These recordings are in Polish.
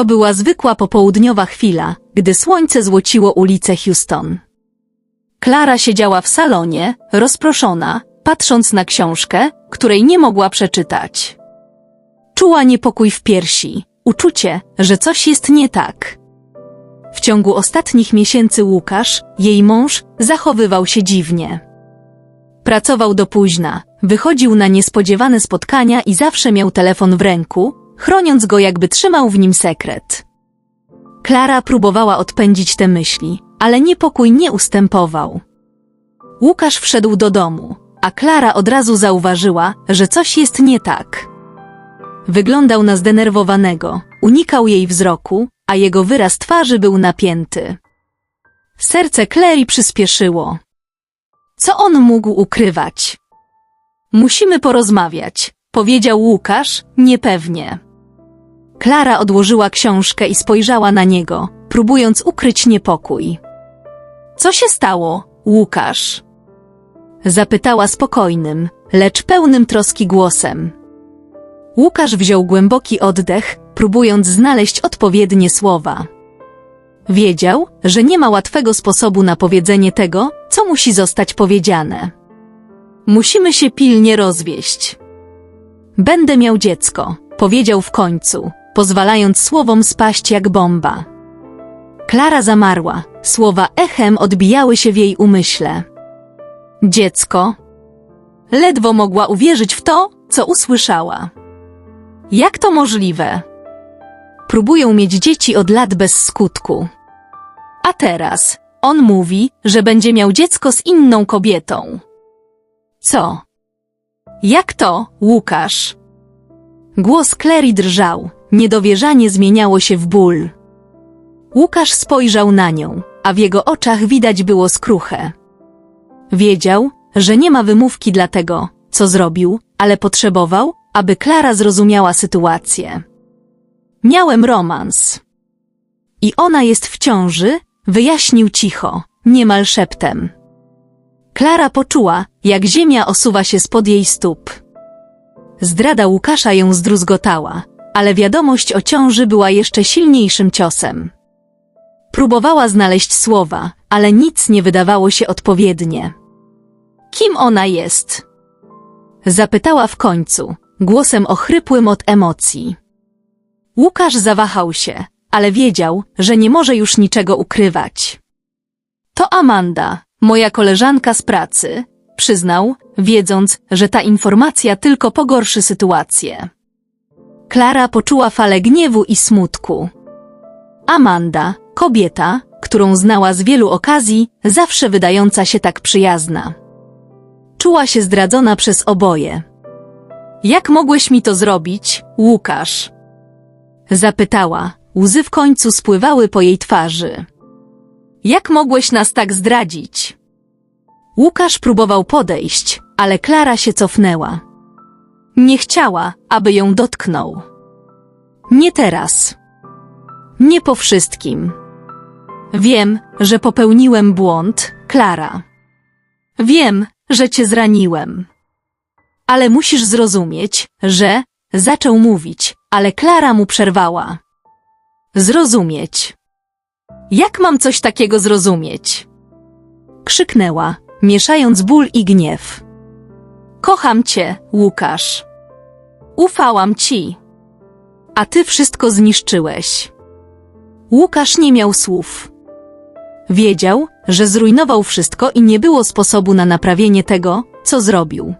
To była zwykła popołudniowa chwila, gdy słońce złociło ulice Houston. Klara siedziała w salonie, rozproszona, patrząc na książkę, której nie mogła przeczytać. Czuła niepokój w piersi, uczucie, że coś jest nie tak. W ciągu ostatnich miesięcy Łukasz, jej mąż, zachowywał się dziwnie. Pracował do późna, wychodził na niespodziewane spotkania i zawsze miał telefon w ręku, chroniąc go jakby trzymał w nim sekret. Klara próbowała odpędzić te myśli, ale niepokój nie ustępował. Łukasz wszedł do domu, a Klara od razu zauważyła, że coś jest nie tak. Wyglądał na zdenerwowanego, unikał jej wzroku, a jego wyraz twarzy był napięty. Serce Clary przyspieszyło. Co on mógł ukrywać? Musimy porozmawiać, powiedział Łukasz, niepewnie. Klara odłożyła książkę i spojrzała na niego, próbując ukryć niepokój. Co się stało, Łukasz? Zapytała spokojnym, lecz pełnym troski głosem. Łukasz wziął głęboki oddech, próbując znaleźć odpowiednie słowa. Wiedział, że nie ma łatwego sposobu na powiedzenie tego, co musi zostać powiedziane. Musimy się pilnie rozwieść. Będę miał dziecko, powiedział w końcu, pozwalając słowom spaść jak bomba. Klara zamarła, słowa echem odbijały się w jej umyśle. Dziecko. Ledwo mogła uwierzyć w to, co usłyszała. Jak to możliwe? Próbują mieć dzieci od lat bez skutku. A teraz on mówi, że będzie miał dziecko z inną kobietą. Co? Jak to, Łukasz? Głos Clary drżał, niedowierzanie zmieniało się w ból. Łukasz spojrzał na nią, a w jego oczach widać było skruchę. Wiedział, że nie ma wymówki dla tego, co zrobił, ale potrzebował, aby Klara zrozumiała sytuację. Miałem romans. I ona jest w ciąży, wyjaśnił cicho, niemal szeptem. Klara poczuła, jak ziemia osuwa się spod jej stóp. Zdrada Łukasza ją zdruzgotała, ale wiadomość o ciąży była jeszcze silniejszym ciosem. Próbowała znaleźć słowa, ale nic nie wydawało się odpowiednie. Kim ona jest? Zapytała w końcu, głosem ochrypłym od emocji. Łukasz zawahał się, ale wiedział, że nie może już niczego ukrywać. To Amanda, moja koleżanka z pracy, przyznał, wiedząc, że ta informacja tylko pogorszy sytuację. Klara poczuła falę gniewu i smutku. Amanda, kobieta, którą znała z wielu okazji, zawsze wydająca się tak przyjazna. Czuła się zdradzona przez oboje. Jak mogłeś mi to zrobić, Łukasz? Zapytała, łzy w końcu spływały po jej twarzy. Jak mogłeś nas tak zdradzić? Łukasz próbował podejść, ale Klara się cofnęła. Nie chciała, aby ją dotknął. Nie teraz. Nie po wszystkim. Wiem, że popełniłem błąd, Klara. Wiem, że cię zraniłem. Ale musisz zrozumieć, że zaczął mówić, ale Klara mu przerwała. Zrozumieć. Jak mam coś takiego zrozumieć? Krzyknęła, mieszając ból i gniew. Kocham cię, Łukasz. Ufałam ci. A ty wszystko zniszczyłeś. Łukasz nie miał słów. Wiedział, że zrujnował wszystko i nie było sposobu na naprawienie tego, co zrobił.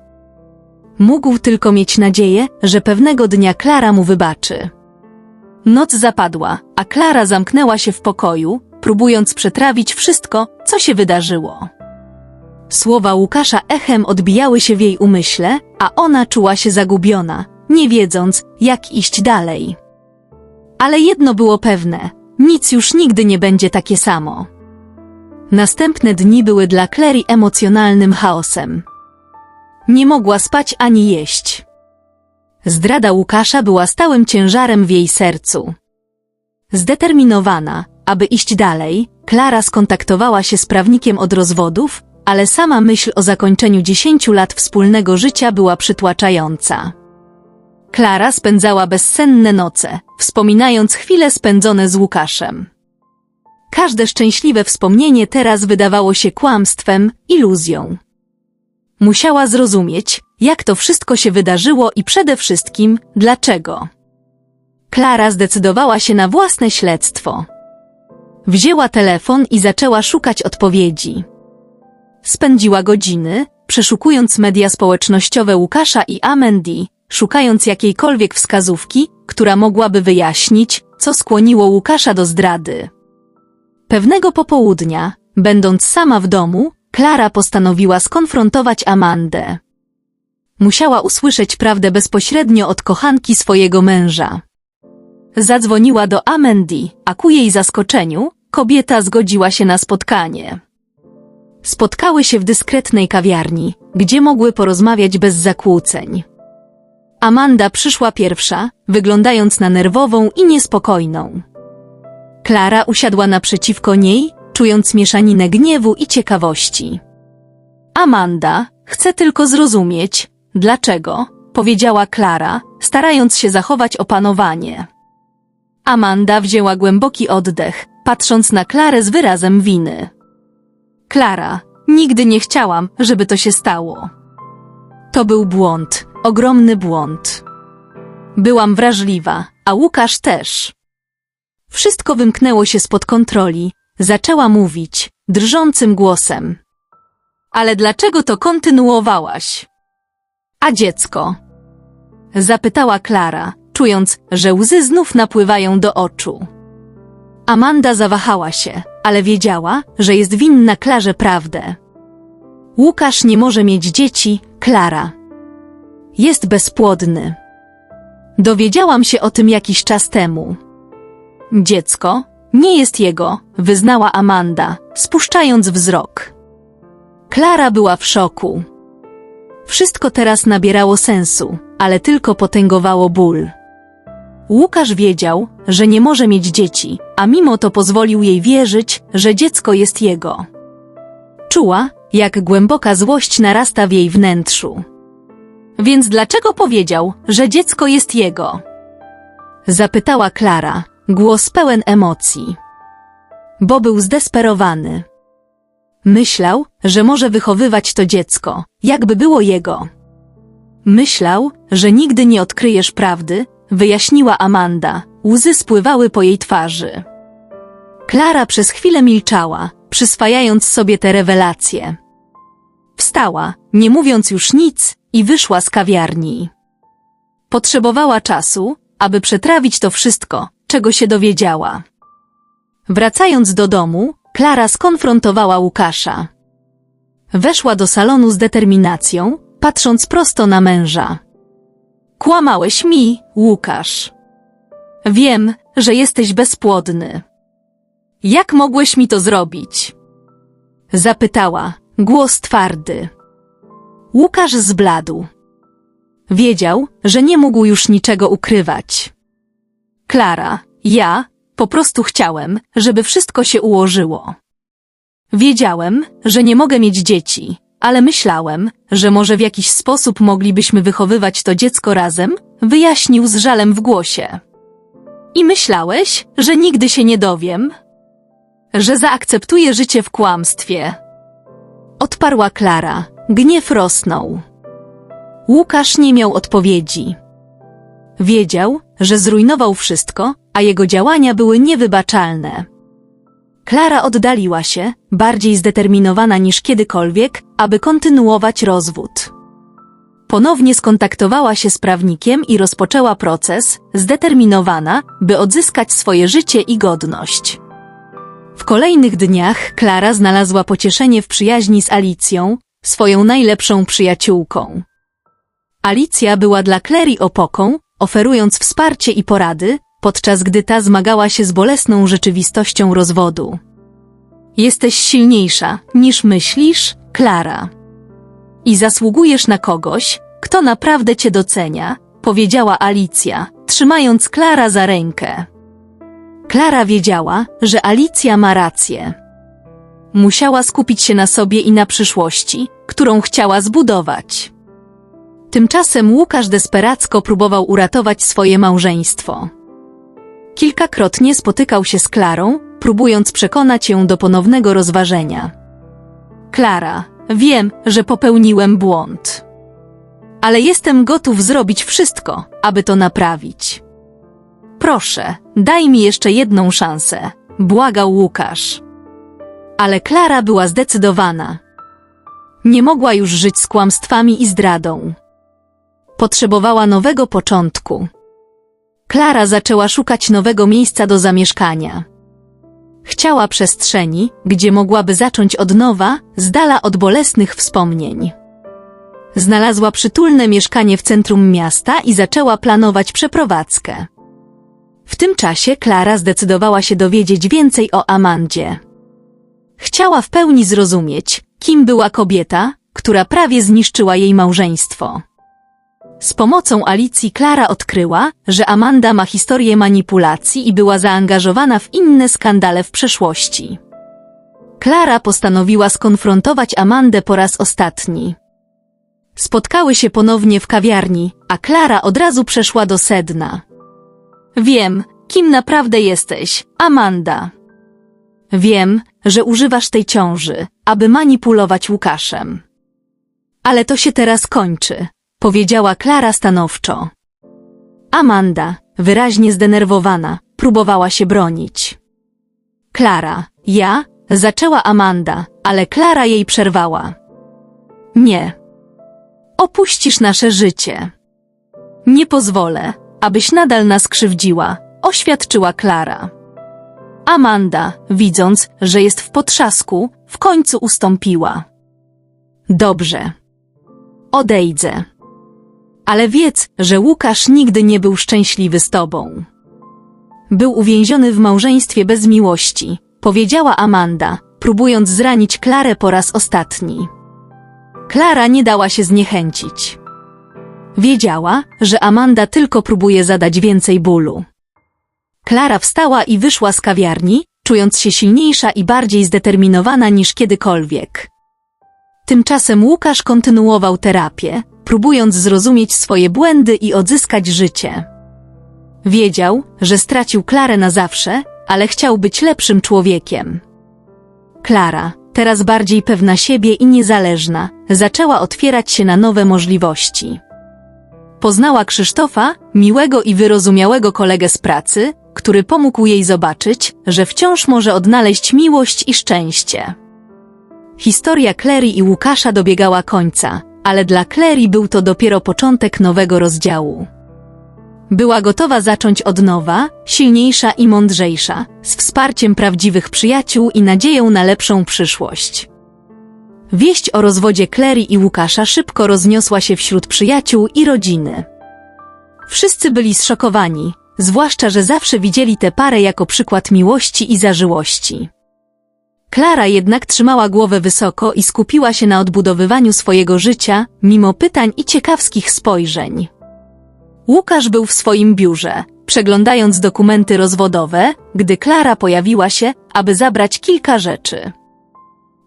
Mógł tylko mieć nadzieję, że pewnego dnia Klara mu wybaczy. Noc zapadła, a Klara zamknęła się w pokoju, próbując przetrawić wszystko, co się wydarzyło. Słowa Łukasza echem odbijały się w jej umyśle, a ona czuła się zagubiona, nie wiedząc, jak iść dalej. Ale jedno było pewne, nic już nigdy nie będzie takie samo. Następne dni były dla Clary emocjonalnym chaosem. Nie mogła spać ani jeść. Zdrada Łukasza była stałym ciężarem w jej sercu. Zdeterminowana, aby iść dalej, Klara skontaktowała się z prawnikiem od rozwodów, ale sama myśl o zakończeniu dziesięciu lat wspólnego życia była przytłaczająca. Klara spędzała bezsenne noce, wspominając chwile spędzone z Łukaszem. Każde szczęśliwe wspomnienie teraz wydawało się kłamstwem, iluzją. Musiała zrozumieć, jak to wszystko się wydarzyło i przede wszystkim, dlaczego. Klara zdecydowała się na własne śledztwo. Wzięła telefon i zaczęła szukać odpowiedzi. Spędziła godziny, przeszukując media społecznościowe Łukasza i Amendi, szukając jakiejkolwiek wskazówki, która mogłaby wyjaśnić, co skłoniło Łukasza do zdrady. Pewnego popołudnia, będąc sama w domu, Klara postanowiła skonfrontować Amandę. Musiała usłyszeć prawdę bezpośrednio od kochanki swojego męża. Zadzwoniła do Amendi, a ku jej zaskoczeniu, kobieta zgodziła się na spotkanie. Spotkały się w dyskretnej kawiarni, gdzie mogły porozmawiać bez zakłóceń. Amanda przyszła pierwsza, wyglądając na nerwową i niespokojną. Klara usiadła naprzeciwko niej, czując mieszaninę gniewu i ciekawości. Amanda, chcę tylko zrozumieć, dlaczego, powiedziała Klara, starając się zachować opanowanie. Amanda wzięła głęboki oddech, patrząc na Klarę z wyrazem winy. Klara, nigdy nie chciałam, żeby to się stało. To był błąd, ogromny błąd. Byłam wrażliwa, a Łukasz też. Wszystko wymknęło się spod kontroli, zaczęła mówić, drżącym głosem. Ale dlaczego to kontynuowałaś? A dziecko? Zapytała Klara, czując, że łzy znów napływają do oczu. Amanda zawahała się, ale wiedziała, że jest winna Klarze prawdę. Łukasz nie może mieć dzieci, Klara. Jest bezpłodny. Dowiedziałam się o tym jakiś czas temu. Dziecko nie jest jego, wyznała Amanda, spuszczając wzrok. Klara była w szoku. Wszystko teraz nabierało sensu, ale tylko potęgowało ból. Łukasz wiedział, że nie może mieć dzieci, a mimo to pozwolił jej wierzyć, że dziecko jest jego. Czuła, jak głęboka złość narasta w jej wnętrzu. Więc dlaczego powiedział, że dziecko jest jego? Zapytała Klara, głos pełen emocji. Bo był zdesperowany. Myślał, że może wychowywać to dziecko, jakby było jego. Myślał, że nigdy nie odkryjesz prawdy, wyjaśniła Amanda. Łzy spływały po jej twarzy. Klara przez chwilę milczała, przyswajając sobie te rewelacje. Wstała, nie mówiąc już nic, i wyszła z kawiarni. Potrzebowała czasu, aby przetrawić to wszystko, czego się dowiedziała. Wracając do domu, Klara skonfrontowała Łukasza. Weszła do salonu z determinacją, patrząc prosto na męża. Kłamałeś mi, Łukasz. Wiem, że jesteś bezpłodny. Jak mogłeś mi to zrobić? Zapytała, głos twardy. Łukasz zbladł. Wiedział, że nie mógł już niczego ukrywać. Klara, ja po prostu chciałem, żeby wszystko się ułożyło. Wiedziałem, że nie mogę mieć dzieci, ale myślałem, że może w jakiś sposób moglibyśmy wychowywać to dziecko razem, wyjaśnił z żalem w głosie. I myślałeś, że nigdy się nie dowiem? Że zaakceptuję życie w kłamstwie. Odparła Klara, gniew rosnął. Łukasz nie miał odpowiedzi. Wiedział, że zrujnował wszystko, a jego działania były niewybaczalne. Klara oddaliła się, bardziej zdeterminowana niż kiedykolwiek, aby kontynuować rozwód. Ponownie skontaktowała się z prawnikiem i rozpoczęła proces, zdeterminowana, by odzyskać swoje życie i godność. W kolejnych dniach Klara znalazła pocieszenie w przyjaźni z Alicją, swoją najlepszą przyjaciółką. Alicja była dla Clary opoką, oferując wsparcie i porady, podczas gdy ta zmagała się z bolesną rzeczywistością rozwodu. Jesteś silniejsza, niż myślisz, Klara. I zasługujesz na kogoś, kto naprawdę cię docenia, powiedziała Alicja, trzymając Klara za rękę. Klara wiedziała, że Alicja ma rację. Musiała skupić się na sobie i na przyszłości, którą chciała zbudować. Tymczasem Łukasz desperacko próbował uratować swoje małżeństwo. Kilkakrotnie spotykał się z Klarą, próbując przekonać ją do ponownego rozważenia. Klara, wiem, że popełniłem błąd. Ale jestem gotów zrobić wszystko, aby to naprawić. Proszę, daj mi jeszcze jedną szansę, błagał Łukasz. Ale Klara była zdecydowana. Nie mogła już żyć z kłamstwami i zdradą. Potrzebowała nowego początku. Klara zaczęła szukać nowego miejsca do zamieszkania. Chciała przestrzeni, gdzie mogłaby zacząć od nowa, z dala od bolesnych wspomnień. Znalazła przytulne mieszkanie w centrum miasta i zaczęła planować przeprowadzkę. W tym czasie Klara zdecydowała się dowiedzieć więcej o Amandzie. Chciała w pełni zrozumieć, kim była kobieta, która prawie zniszczyła jej małżeństwo. Z pomocą Alicji Klara odkryła, że Amanda ma historię manipulacji i była zaangażowana w inne skandale w przeszłości. Klara postanowiła skonfrontować Amandę po raz ostatni. Spotkały się ponownie w kawiarni, a Klara od razu przeszła do sedna. Wiem, kim naprawdę jesteś, Amanda. Wiem, że używasz tej ciąży, aby manipulować Łukaszem. Ale to się teraz kończy, powiedziała Klara stanowczo. Amanda, wyraźnie zdenerwowana, próbowała się bronić. Klara, ja? Zaczęła Amanda, ale Klara jej przerwała. Nie. Opuścisz nasze życie. Nie pozwolę, abyś nadal nas krzywdziła, oświadczyła Klara. Amanda, widząc, że jest w potrzasku, w końcu ustąpiła. Dobrze. Odejdę. Ale wiedz, że Łukasz nigdy nie był szczęśliwy z tobą. Był uwięziony w małżeństwie bez miłości, powiedziała Amanda, próbując zranić Klarę po raz ostatni. Klara nie dała się zniechęcić. Wiedziała, że Amanda tylko próbuje zadać więcej bólu. Klara wstała i wyszła z kawiarni, czując się silniejsza i bardziej zdeterminowana niż kiedykolwiek. Tymczasem Łukasz kontynuował terapię, próbując zrozumieć swoje błędy i odzyskać życie. Wiedział, że stracił Klarę na zawsze, ale chciał być lepszym człowiekiem. Klara, teraz bardziej pewna siebie i niezależna, zaczęła otwierać się na nowe możliwości. Poznała Krzysztofa, miłego i wyrozumiałego kolegę z pracy, który pomógł jej zobaczyć, że wciąż może odnaleźć miłość i szczęście. Historia Clary i Łukasza dobiegała końca, ale dla Clary był to dopiero początek nowego rozdziału. Była gotowa zacząć od nowa, silniejsza i mądrzejsza, z wsparciem prawdziwych przyjaciół i nadzieją na lepszą przyszłość. Wieść o rozwodzie Clary i Łukasza szybko rozniosła się wśród przyjaciół i rodziny. Wszyscy byli zszokowani, zwłaszcza, że zawsze widzieli tę parę jako przykład miłości i zażyłości. Klara jednak trzymała głowę wysoko i skupiła się na odbudowywaniu swojego życia, mimo pytań i ciekawskich spojrzeń. Łukasz był w swoim biurze, przeglądając dokumenty rozwodowe, gdy Klara pojawiła się, aby zabrać kilka rzeczy.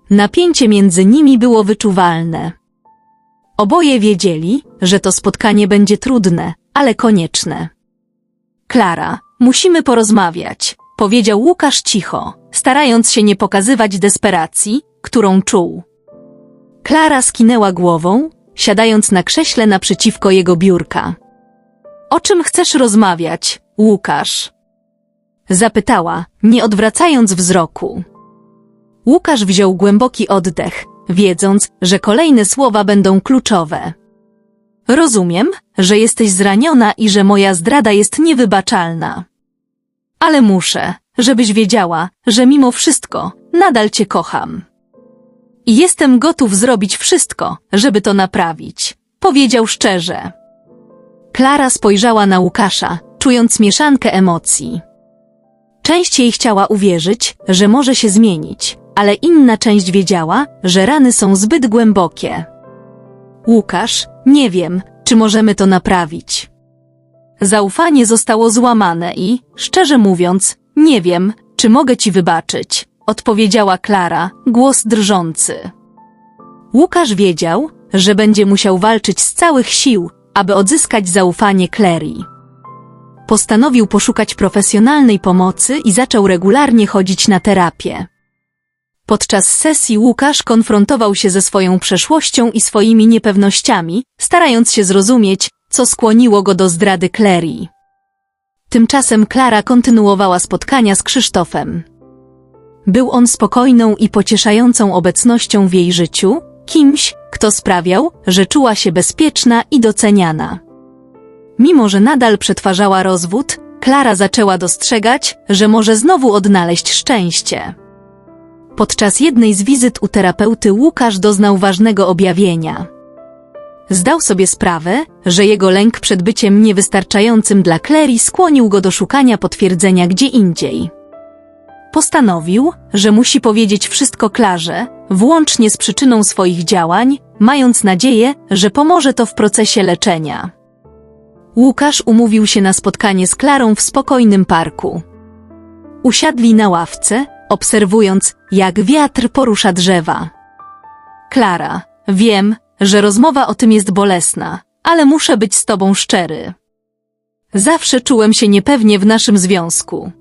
Napięcie między nimi było wyczuwalne. Oboje wiedzieli, że to spotkanie będzie trudne, ale konieczne. Klara, musimy porozmawiać, powiedział Łukasz cicho, starając się nie pokazywać desperacji, którą czuł. Klara skinęła głową, siadając na krześle naprzeciwko jego biurka. O czym chcesz rozmawiać, Łukasz? Zapytała, nie odwracając wzroku. Łukasz wziął głęboki oddech, wiedząc, że kolejne słowa będą kluczowe. Rozumiem, że jesteś zraniona i że moja zdrada jest niewybaczalna. Ale muszę, żebyś wiedziała, że mimo wszystko nadal cię kocham. I jestem gotów zrobić wszystko, żeby to naprawić, powiedział szczerze. Klara spojrzała na Łukasza, czując mieszankę emocji. Część jej chciała uwierzyć, że może się zmienić, ale inna część wiedziała, że rany są zbyt głębokie. Łukasz, nie wiem, czy możemy to naprawić. Zaufanie zostało złamane i, szczerze mówiąc, nie wiem, czy mogę ci wybaczyć, odpowiedziała Klara, głos drżący. Łukasz wiedział, że będzie musiał walczyć z całych sił, aby odzyskać zaufanie Clary. postanowił poszukać profesjonalnej pomocy i zaczął regularnie chodzić na terapię. Podczas sesji Łukasz konfrontował się ze swoją przeszłością i swoimi niepewnościami, starając się zrozumieć, co skłoniło go do zdrady Clary. Tymczasem Klara kontynuowała spotkania z Krzysztofem. Był on spokojną i pocieszającą obecnością w jej życiu, kimś, kto sprawiał, że czuła się bezpieczna i doceniana. Mimo, że nadal przetwarzała rozwód, Klara zaczęła dostrzegać, że może znowu odnaleźć szczęście. Podczas jednej z wizyt u terapeuty Łukasz doznał ważnego objawienia. Zdał sobie sprawę, że jego lęk przed byciem niewystarczającym dla Clary skłonił go do szukania potwierdzenia gdzie indziej. Postanowił, że musi powiedzieć wszystko Klarze, włącznie z przyczyną swoich działań, mając nadzieję, że pomoże to w procesie leczenia. Łukasz umówił się na spotkanie z Klarą w spokojnym parku. Usiadli na ławce, obserwując, jak wiatr porusza drzewa. Klara, wiem, że rozmowa o tym jest bolesna, ale muszę być z tobą szczery. Zawsze czułem się niepewnie w naszym związku.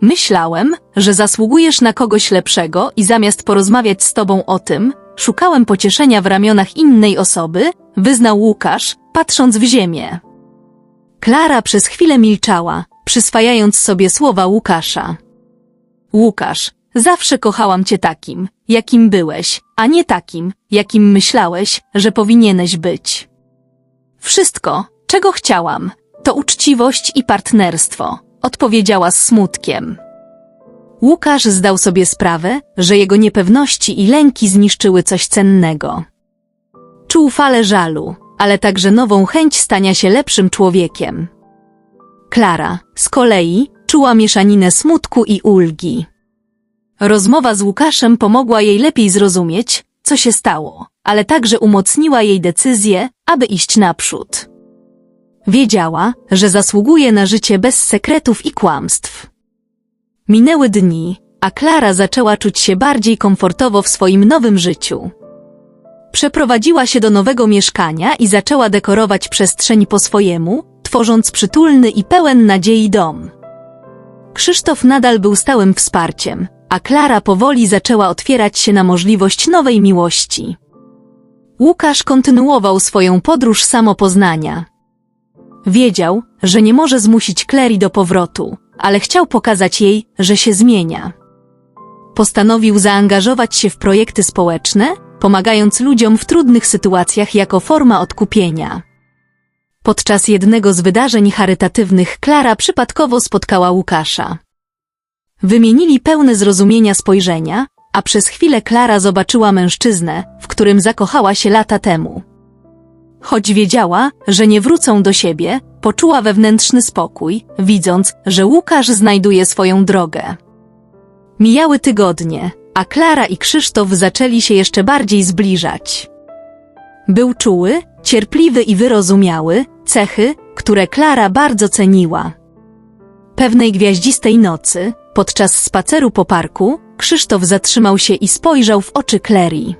Myślałem, że zasługujesz na kogoś lepszego i zamiast porozmawiać z tobą o tym, szukałem pocieszenia w ramionach innej osoby, wyznał Łukasz, patrząc w ziemię. Klara przez chwilę milczała, przyswajając sobie słowa Łukasza. Łukasz, zawsze kochałam cię takim, jakim byłeś, a nie takim, jakim myślałeś, że powinieneś być. Wszystko, czego chciałam, to uczciwość i partnerstwo, odpowiedziała z smutkiem. Łukasz zdał sobie sprawę, że jego niepewności i lęki zniszczyły coś cennego. Czuł falę żalu, ale także nową chęć stania się lepszym człowiekiem. Klara, z kolei, czuła mieszaninę smutku i ulgi. Rozmowa z Łukaszem pomogła jej lepiej zrozumieć, co się stało, ale także umocniła jej decyzję, aby iść naprzód. Wiedziała, że zasługuje na życie bez sekretów i kłamstw. Minęły dni, a Klara zaczęła czuć się bardziej komfortowo w swoim nowym życiu. Przeprowadziła się do nowego mieszkania i zaczęła dekorować przestrzeń po swojemu, tworząc przytulny i pełen nadziei dom. Krzysztof nadal był stałym wsparciem, a Klara powoli zaczęła otwierać się na możliwość nowej miłości. Łukasz kontynuował swoją podróż samopoznania. Wiedział, że nie może zmusić Clary do powrotu, ale chciał pokazać jej, że się zmienia. Postanowił zaangażować się w projekty społeczne, pomagając ludziom w trudnych sytuacjach jako forma odkupienia. Podczas jednego z wydarzeń charytatywnych Klara przypadkowo spotkała Łukasza. Wymienili pełne zrozumienia spojrzenia, a przez chwilę Klara zobaczyła mężczyznę, w którym zakochała się lata temu. Choć wiedziała, że nie wrócą do siebie, poczuła wewnętrzny spokój, widząc, że Łukasz znajduje swoją drogę. Mijały tygodnie, a Klara i Krzysztof zaczęli się jeszcze bardziej zbliżać. Był czuły, cierpliwy i wyrozumiały, cechy, które Klara bardzo ceniła. Pewnej gwiaździstej nocy, podczas spaceru po parku, Krzysztof zatrzymał się i spojrzał w oczy Clary.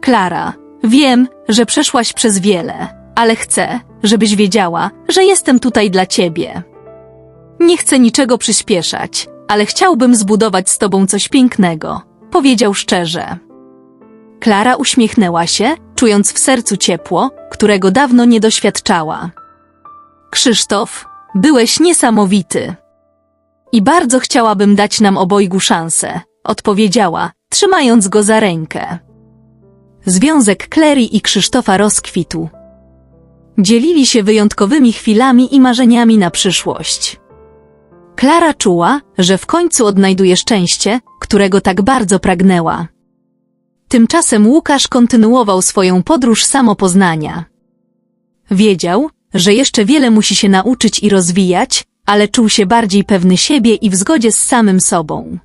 Klara, wiem, że przeszłaś przez wiele, ale chcę, żebyś wiedziała, że jestem tutaj dla ciebie. Nie chcę niczego przyspieszać, ale chciałbym zbudować z tobą coś pięknego, powiedział szczerze. Klara uśmiechnęła się, czując w sercu ciepło, którego dawno nie doświadczała. Krzysztof, byłeś niesamowity. I bardzo chciałabym dać nam obojgu szansę, odpowiedziała, trzymając go za rękę. Związek Clary i Krzysztofa rozkwitł. Dzielili się wyjątkowymi chwilami i marzeniami na przyszłość. Klara czuła, że w końcu odnajduje szczęście, którego tak bardzo pragnęła. Tymczasem Łukasz kontynuował swoją podróż samopoznania. Wiedział, że jeszcze wiele musi się nauczyć i rozwijać, ale czuł się bardziej pewny siebie i w zgodzie z samym sobą.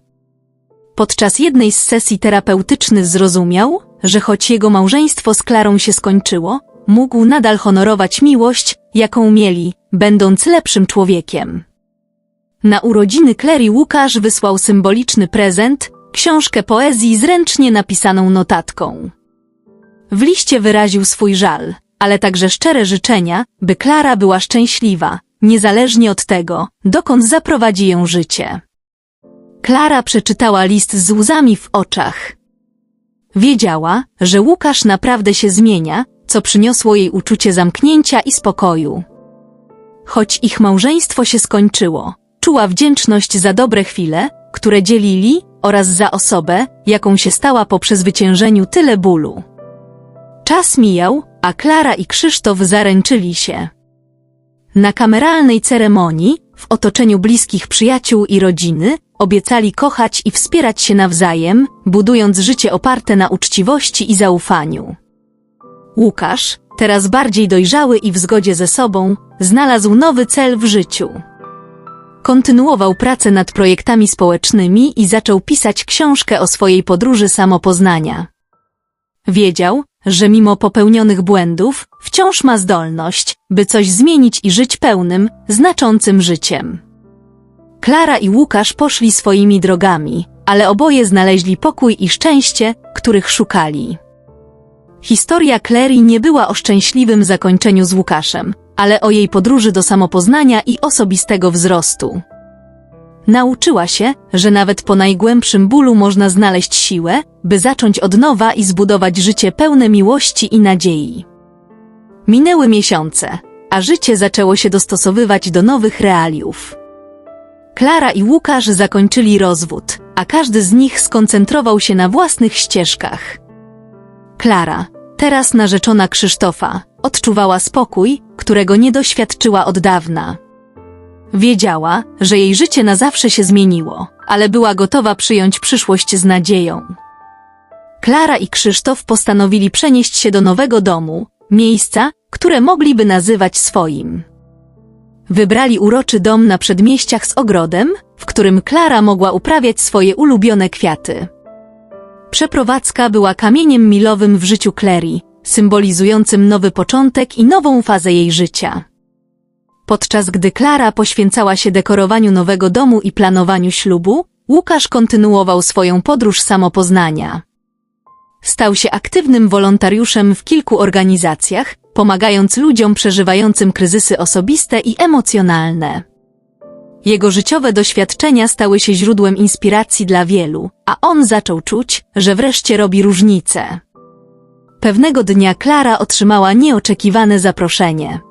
Podczas jednej z sesji terapeutycznych zrozumiał, że choć jego małżeństwo z Klarą się skończyło, mógł nadal honorować miłość, jaką mieli, będąc lepszym człowiekiem. Na urodziny Clary Łukasz wysłał symboliczny prezent, książkę poezji z ręcznie napisaną notatką. W liście wyraził swój żal, ale także szczere życzenia, by Klara była szczęśliwa, niezależnie od tego, dokąd zaprowadzi ją życie. Klara przeczytała list z łzami w oczach. Wiedziała, że Łukasz naprawdę się zmienia, co przyniosło jej uczucie zamknięcia i spokoju. Choć ich małżeństwo się skończyło, czuła wdzięczność za dobre chwile, które dzielili, oraz za osobę, jaką się stała po przezwyciężeniu tyle bólu. Czas mijał, a Klara i Krzysztof zaręczyli się. Na kameralnej ceremonii, w otoczeniu bliskich przyjaciół i rodziny, obiecali kochać i wspierać się nawzajem, budując życie oparte na uczciwości i zaufaniu. Łukasz, teraz bardziej dojrzały i w zgodzie ze sobą, znalazł nowy cel w życiu. Kontynuował pracę nad projektami społecznymi i zaczął pisać książkę o swojej podróży samopoznania. Wiedział, że mimo popełnionych błędów, wciąż ma zdolność, by coś zmienić i żyć pełnym, znaczącym życiem. Klara i Łukasz poszli swoimi drogami, ale oboje znaleźli pokój i szczęście, których szukali. Historia Clary nie była o szczęśliwym zakończeniu z Łukaszem, ale o jej podróży do samopoznania i osobistego wzrostu. Nauczyła się, że nawet po najgłębszym bólu można znaleźć siłę, by zacząć od nowa i zbudować życie pełne miłości i nadziei. Minęły miesiące, a życie zaczęło się dostosowywać do nowych realiów. Klara i Łukasz zakończyli rozwód, a każdy z nich skoncentrował się na własnych ścieżkach. Klara, teraz narzeczona Krzysztofa, odczuwała spokój, którego nie doświadczyła od dawna. Wiedziała, że jej życie na zawsze się zmieniło, ale była gotowa przyjąć przyszłość z nadzieją. Klara i Krzysztof postanowili przenieść się do nowego domu, miejsca, które mogliby nazywać swoim. Wybrali uroczy dom na przedmieściach z ogrodem, w którym Klara mogła uprawiać swoje ulubione kwiaty. Przeprowadzka była kamieniem milowym w życiu Clary, symbolizującym nowy początek i nową fazę jej życia. Podczas gdy Klara poświęcała się dekorowaniu nowego domu i planowaniu ślubu, Łukasz kontynuował swoją podróż samopoznania. Stał się aktywnym wolontariuszem w kilku organizacjach, pomagając ludziom przeżywającym kryzysy osobiste i emocjonalne. Jego życiowe doświadczenia stały się źródłem inspiracji dla wielu, a on zaczął czuć, że wreszcie robi różnicę. Pewnego dnia Klara otrzymała nieoczekiwane zaproszenie.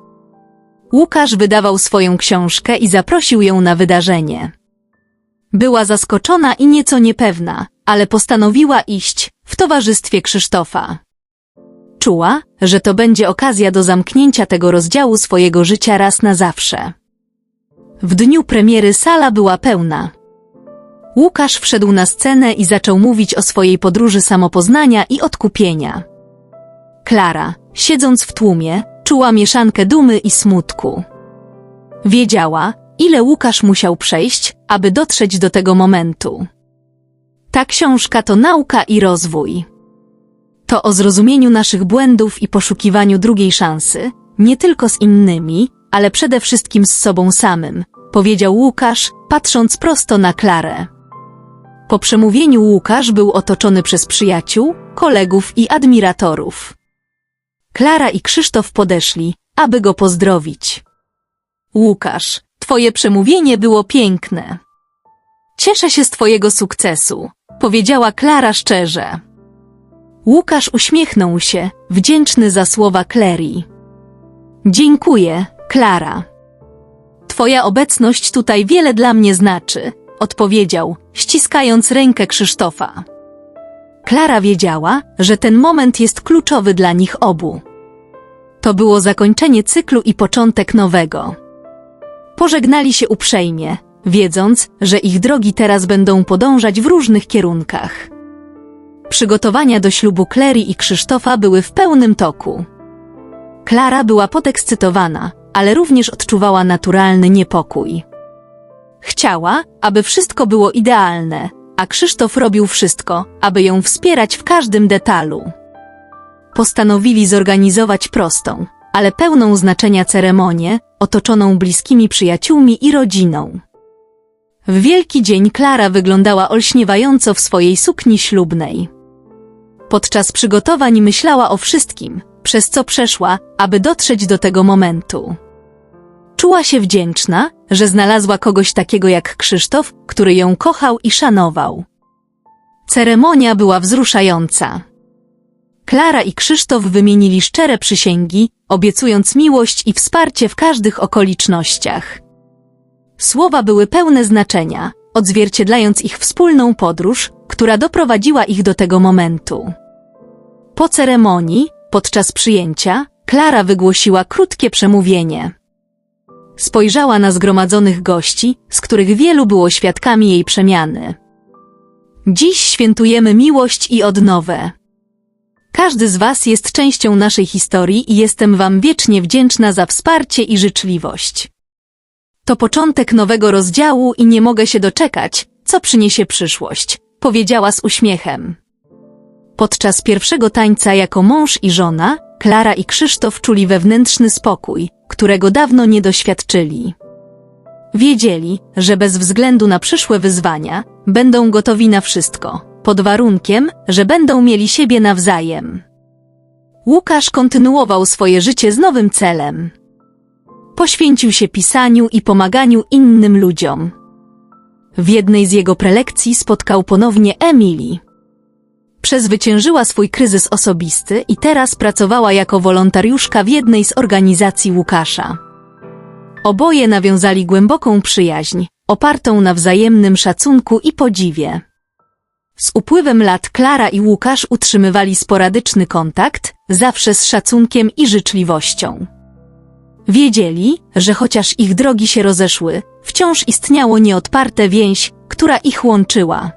Łukasz wydawał swoją książkę i zaprosił ją na wydarzenie. Była zaskoczona i nieco niepewna, ale postanowiła iść w towarzystwie Krzysztofa. Czuła, że to będzie okazja do zamknięcia tego rozdziału swojego życia raz na zawsze. W dniu premiery sala była pełna. Łukasz wszedł na scenę i zaczął mówić o swojej podróży samopoznania i odkupienia. Klara, siedząc w tłumie, czuła mieszankę dumy i smutku. Wiedziała, ile Łukasz musiał przejść, aby dotrzeć do tego momentu. Ta książka to nauka i rozwój. To o zrozumieniu naszych błędów i poszukiwaniu drugiej szansy, nie tylko z innymi, ale przede wszystkim z sobą samym, powiedział Łukasz, patrząc prosto na Klarę. Po przemówieniu Łukasz był otoczony przez przyjaciół, kolegów i admiratorów. Klara i Krzysztof podeszli, aby go pozdrowić. Łukasz, twoje przemówienie było piękne. Cieszę się z twojego sukcesu, powiedziała Klara szczerze. Łukasz uśmiechnął się, wdzięczny za słowa Klerii. Dziękuję, Klara. Twoja obecność tutaj wiele dla mnie znaczy, odpowiedział, ściskając rękę Krzysztofa. Klara wiedziała, że ten moment jest kluczowy dla nich obu. To było zakończenie cyklu i początek nowego. Pożegnali się uprzejmie, wiedząc, że ich drogi teraz będą podążać w różnych kierunkach. Przygotowania do ślubu Klery i Krzysztofa były w pełnym toku. Klara była podekscytowana, ale również odczuwała naturalny niepokój. Chciała, aby wszystko było idealne, a Krzysztof robił wszystko, aby ją wspierać w każdym detalu. Postanowili zorganizować prostą, ale pełną znaczenia ceremonię, otoczoną bliskimi przyjaciółmi i rodziną. W wielki dzień Klara wyglądała olśniewająco w swojej sukni ślubnej. Podczas przygotowań myślała o wszystkim, przez co przeszła, aby dotrzeć do tego momentu. Czuła się wdzięczna, że znalazła kogoś takiego jak Krzysztof, który ją kochał i szanował. Ceremonia była wzruszająca. Klara i Krzysztof wymienili szczere przysięgi, obiecując miłość i wsparcie w każdych okolicznościach. Słowa były pełne znaczenia, odzwierciedlając ich wspólną podróż, która doprowadziła ich do tego momentu. Po ceremonii, podczas przyjęcia, Klara wygłosiła krótkie przemówienie. Spojrzała na zgromadzonych gości, z których wielu było świadkami jej przemiany. Dziś świętujemy miłość i odnowę. Każdy z Was jest częścią naszej historii i jestem Wam wiecznie wdzięczna za wsparcie i życzliwość. To początek nowego rozdziału i nie mogę się doczekać, co przyniesie przyszłość, powiedziała z uśmiechem. Podczas pierwszego tańca jako mąż i żona, Klara i Krzysztof czuli wewnętrzny spokój, którego dawno nie doświadczyli. Wiedzieli, że bez względu na przyszłe wyzwania, będą gotowi na wszystko, pod warunkiem, że będą mieli siebie nawzajem. Łukasz kontynuował swoje życie z nowym celem. Poświęcił się pisaniu i pomaganiu innym ludziom. W jednej z jego prelekcji spotkał ponownie Emily. Przezwyciężyła swój kryzys osobisty i teraz pracowała jako wolontariuszka w jednej z organizacji Łukasza. Oboje nawiązali głęboką przyjaźń, opartą na wzajemnym szacunku i podziwie. Z upływem lat Klara i Łukasz utrzymywali sporadyczny kontakt, zawsze z szacunkiem i życzliwością. Wiedzieli, że chociaż ich drogi się rozeszły, wciąż istniało nieodparte więź, która ich łączyła.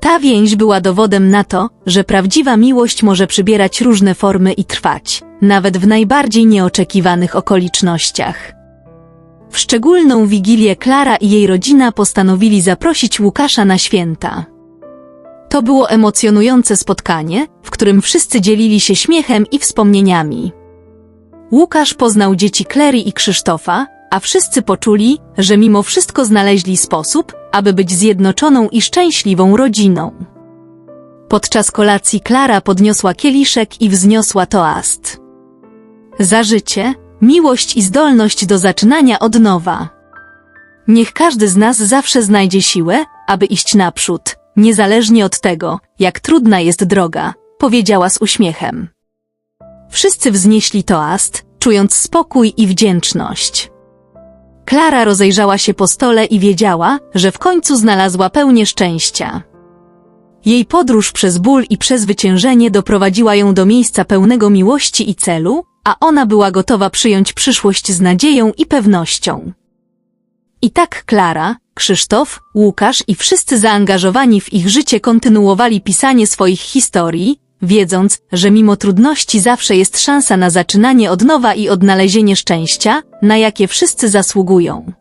Ta więź była dowodem na to, że prawdziwa miłość może przybierać różne formy i trwać, nawet w najbardziej nieoczekiwanych okolicznościach. W szczególną wigilię Klara i jej rodzina postanowili zaprosić Łukasza na święta. To było emocjonujące spotkanie, w którym wszyscy dzielili się śmiechem i wspomnieniami. Łukasz poznał dzieci Klery i Krzysztofa, a wszyscy poczuli, że mimo wszystko znaleźli sposób, aby być zjednoczoną i szczęśliwą rodziną. Podczas kolacji Klara podniosła kieliszek i wzniosła toast. Za życie, miłość i zdolność do zaczynania od nowa. Niech każdy z nas zawsze znajdzie siłę, aby iść naprzód, niezależnie od tego, jak trudna jest droga, powiedziała z uśmiechem. Wszyscy wznieśli toast, czując spokój i wdzięczność. Klara rozejrzała się po stole i wiedziała, że w końcu znalazła pełnię szczęścia. Jej podróż przez ból i przezwyciężenie doprowadziła ją do miejsca pełnego miłości i celu, a ona była gotowa przyjąć przyszłość z nadzieją i pewnością. I tak Klara, Krzysztof, Łukasz i wszyscy zaangażowani w ich życie kontynuowali pisanie swoich historii, wiedząc, że mimo trudności zawsze jest szansa na zaczynanie od nowa i odnalezienie szczęścia, na jakie wszyscy zasługują.